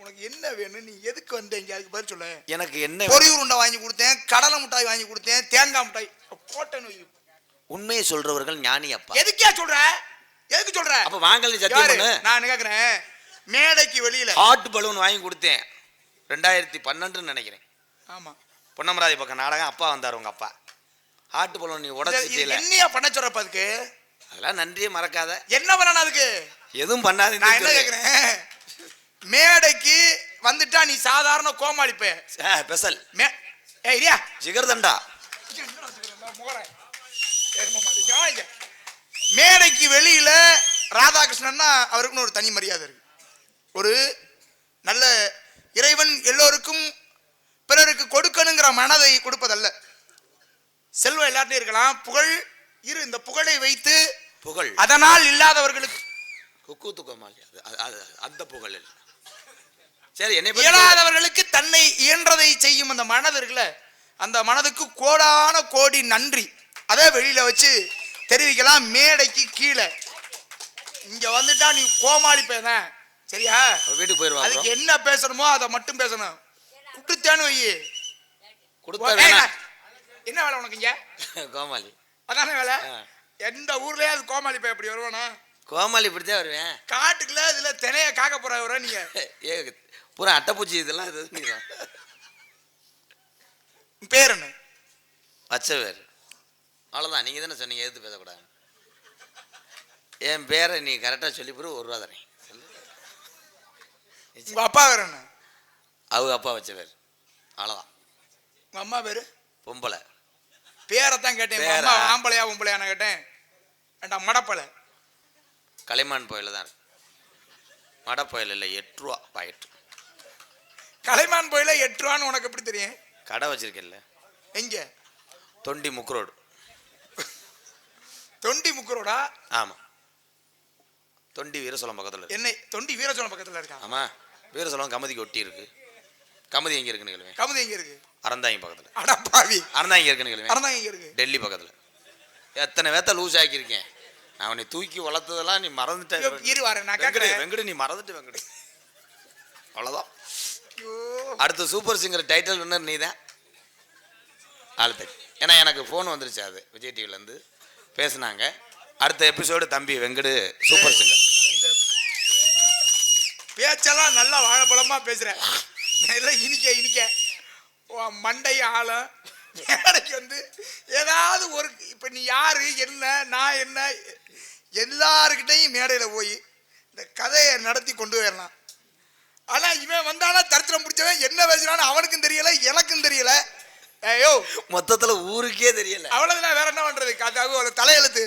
உனக்கு என்ன வேணும்? நீ எதுக்கு வந்தீங்க அதுக்கு பதில் சொல்ல? எனக்கு என்ன பொரி உருண்டை வாங்கி கொடுத்தேன் கடலை மிட்டாய் வாங்கி கொடுத்தேன் தேங்காய் மிட்டாய். போட்டேன்னு. உண்மையை சொல்றவர்கள் ஞானி அப்பா. எதுக்கே சொல்ற? எதுக்கு சொல்ற? அப்ப வாங்கல சத்தியம் நான் கேக்குறேன். மேடைக்கு வெளியில. ஹாட் பலூன் வாங்கி கொடுத்தேன். ரெண்டாயிரத்தி பன்னெண்டுன்னு நினைக்கிறேன். ஆமா. பொன்னமராதி பக்கம் நாடகம் அப்பா வந்தார் உங்க அப்பா. ஹாட் பலூன் நீ உடச்சிட்டீல என்னையா பண்ண சொல்றப்ப அதுக்கு? அதெல்லாம் நன்றியே மறக்காத. என்ன பண்ணணும் அதுக்கு? எதுவும் பண்ணாது நான் என்ன கேக்குறேன்? மேடைக்கு வந்துட்டா நீ சாதாரண கோமாளிப்ப பெசல். மே இரியா. ஜிகர்தண்டா. மேடைக்கு வெளியில ராதாகிருஷ்ணன்னா அவருக்குன்னு ஒரு தனி மரியாதை இருக்கு. ஒரு நல்ல இறைவன் எல்லோருக்கும் பிறருக்கு கொடுக்கணுங்கிற மனதை கொடுப்பதல்ல. செல்வம் எல்லார்ட்டையும் இருக்கலாம். புகழ் இரு இந்த புகழை வைத்து புகழ். அதனால் இல்லாதவர்களுக்கு குக்கு துக்கமாலி அந்த புகழ் இல்ல. சரி என்னை இயலாதவர்களுக்கு தன்னை இயன்றதை செய்யும் அந்த மனது இருக்குல்ல அந்த மனதுக்கு கோடான கோடி நன்றி. அதை வெளியில வச்சு தெரிவிக்கலாம். மேடைக்கு கீழே. இங்க வந்துட்டா நீ கோமாளி பேதான் சரியா? வீட்டுக்கு போயிருவா அதுக்கு என்ன பேசணுமோ அதை மட்டும் பேசணும். குடுத்தேன்னு வை என்ன வேலை உனக்கு இங்க? கோமாளி. அதானே வேலை. எந்த ஊர்லயே அது கோமாளி பே அப்படி வருவானா? கோமாளி இப்படித்தான் வருவேன். காட்டுக்குள்ள இதுல தினைய காக்க போற நீங்க. ஏ பூரா அட்டைப்பூச்சி இதெல்லாம் இது. பேர் என்ன? பச்சை பேர் அவ்வளோதான் நீங்கள் தானே சொன்னீங்க எதிர்த்து பேசக்கூடாது என் பேரை நீ கரெக்டாக சொல்லி பிறகு ஒரு ரூபா தரேன். சொல்லு. உங்க அப்பா பேர் என்ன? அவங்க அப்பா வச்ச பேர் அவ்வளோதான் உங்க அம்மா பேரு? பொம்பளை. கேட்டேன். பேரா? அம்மா ஆம்பளையா பொம்பளையா நான் கேட்டேன். ஏண்டா மடப்பலை? கலைமான் புயல் தான் இருக்கு. மட புயல் இல்லை எட்டு ரூபா பாக்கெட் கலைமான் போயில எட்டு ரூபான்னு உனக்கு எப்படி தெரியும்? கடை வச்சிருக்கேன்ல. எங்க? தொண்டி முக்குரோடு தொண்டி முக்கரோடா ஆமாம் தொண்டி வீரசோளம் பக்கத்தில் என்னை தொண்டி வீரசோழம் பக்கத்துல இருக்கா? ஆமாம் வீரசோளம் கமதிக்கு ஒட்டி இருக்கு. கமதி எங்கே இருக்குன்னு கேளுவேன் கமுதி எங்க இருக்கு? அறந்தாங்கி பக்கத்தில். அட பாவி. அறந்தாங்கி இருக்குன்னு கேளுவேன் அறந்தாங்க எங்க இருக்கு? டெல்லி பக்கத்தில். எத்தனை வேத்த லூஸ் ஆக்கியிருக்கேன். நான் உன்னை தூக்கி வளர்த்ததெல்லாம் நீ மறந்துட்ட இரு வரேன், நான் வெங்கடு நீ மறந்துட்டு வெங்கடு. அவ்வளோதான் அடுத்த சூப்பர் சிங்கர் டைட்டில் வின்னர் நீ தான் ஆழ்த்து ஏன்னா எனக்கு ஃபோன் வந்துருச்சு அது. விஜய் டிவிலேருந்து பேசுனாங்க. அடுத்த எபிசோடு தம்பி வெங்கடு சூப்பர் சிங்கர். பேச்செல்லாம் நல்லா வாழைப்பழமாக பேசுகிறேன் நல்லா இனிக்க இனிக்க. மண்டை ஆழம் மேடைக்கு வந்து ஏதாவது ஒரு இப்போ நீ யார் என்ன நான் என்ன எல்லாருக்கிட்டையும் மேடையில் போய் இந்த கதையை நடத்தி கொண்டு வரலாம். ஆனா இவன் வந்தானா தரித்திரம் பிடிச்சவன் என்ன பேசுறான்னு அவனுக்கும் தெரியல எனக்கும் தெரியல. ஐயோ மொத்தத்தில் ஊருக்கே தெரியல. அவ்வளவுதான் வேற என்ன பண்றது? அது தலையெழுத்து.